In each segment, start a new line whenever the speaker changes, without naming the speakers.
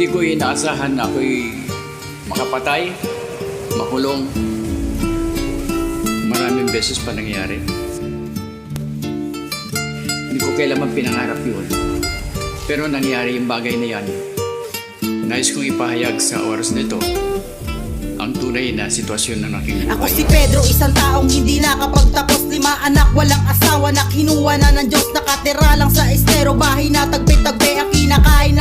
Hindi ko inaasahan na ako'y makapatay, makulong. Maraming beses pa nangyari. Hindi ko kailanman pinangarap yun. Pero nangyari yung bagay na yan. Nais kong ipahayag sa oras nito ang tunay na sitwasyon ng aking
Ako
buhay.
si Pedro, isang taong hindi nakapagtapos Lima anak, walang asawa na kinuha na ng Diyos Nakatira lang sa estero, bahay na kinakain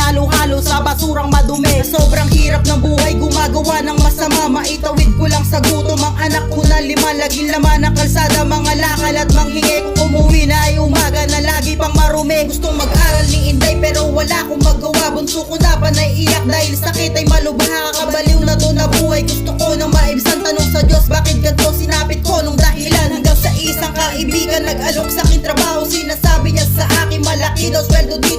halo-halo sa basurang madumi. Sobrang hirap ng buhay, gumagawa ng masama. Maitawid ko lang sa gutom. Ang anak ko na lima, laging laman ng kalsada. Mga lakal at manghingi. Kung umuwi na ay umaga Na lagi pang marumi. Gustong mag-aral ni Inday pero wala akong magawa. Bunso ko na pa naiiyak dahil sakit ay malubha. Kakabaliw na to na buhay. Gusto ko nang maibsan tanong sa Diyos Bakit ganito? Sinapit ko nung dahilan. Hanggang sa isang kaibigan nag-alok sa akin trabaho. Sinasabi niya sa akin malaki daw sweldo dito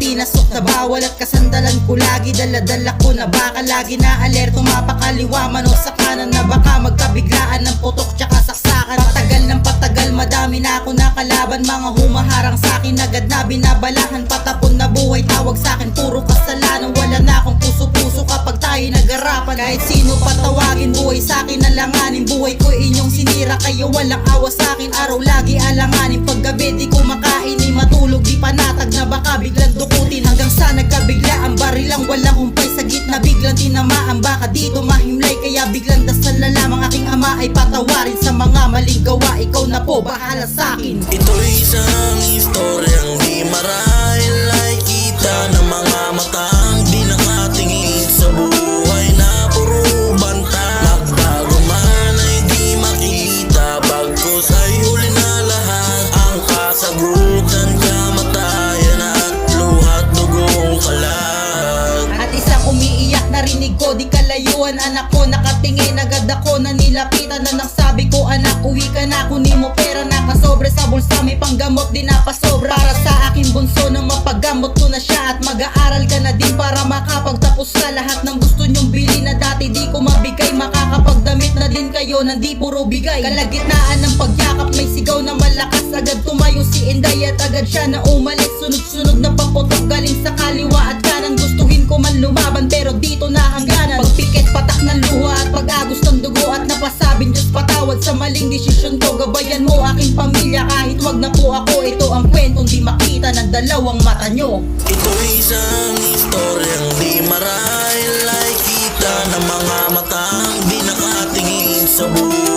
pinasok na bawal At kasandalan ko lagi. Daladala ko na baka Lagi na alerto mapakaliwa man o sa kanan Na baka magkabiglaan ng putok tsaka saksakan. Patagal ng patagal madami na ako nakalaban. Mga humaharang sa akin agad na binabalahan. Patapon na buhay tawag sa akin puro kasalanan. Wala na akong puso-puso kapag tayo nagarapan. Kahit sino patawagin buhay sa akin alanganin. Buhay ko inyong sinira kayo walang awa sa akin. Araw lagi alanganin. Paggabi di ko Baka dito mahimlay kaya biglang dasal na lamang Aking ama ay patawarin sa mga maling gawa. Ikaw na po bahala sa akin.
Ito'y isang istoryang di marahil ay kita ng mga matang di nakatingin sa buhay na puro banta. Nagbago man ay di makita. Bagkus ay huli na lahat. Ang kasagutan, kamatayan at luhat dugong kalat.
At isa umiiyak narinig ko di kalayuan Anak ko nakatingin agad ako na nilapitan na nagsabi ko Anak uwi ka na kunin mo pera nakasobre sa bulsa May panggamot di napasobra Para sa aking bunso na mapagamot ko na siya At mag-aaral ka na din para makapagtapos sa lahat ng gusto nyong bili na dati di ko mabigay Makakapagdamit na din kayo na di puro bigay. Kalagitnaan ng pagyakap may sigaw na malakas Agad tumayo si Inday at agad siya na umalis. Sunod-sunod na paputok galing sa kaliwa sa maling desisyon ko Gabayan mo aking pamilya. Kahit wag na po ako Ito ang kwentong di makita ng dalawang mata nyo.
Ito'y isang istoryang di marahil ay kita ng mga matang di nakatingin sa buhay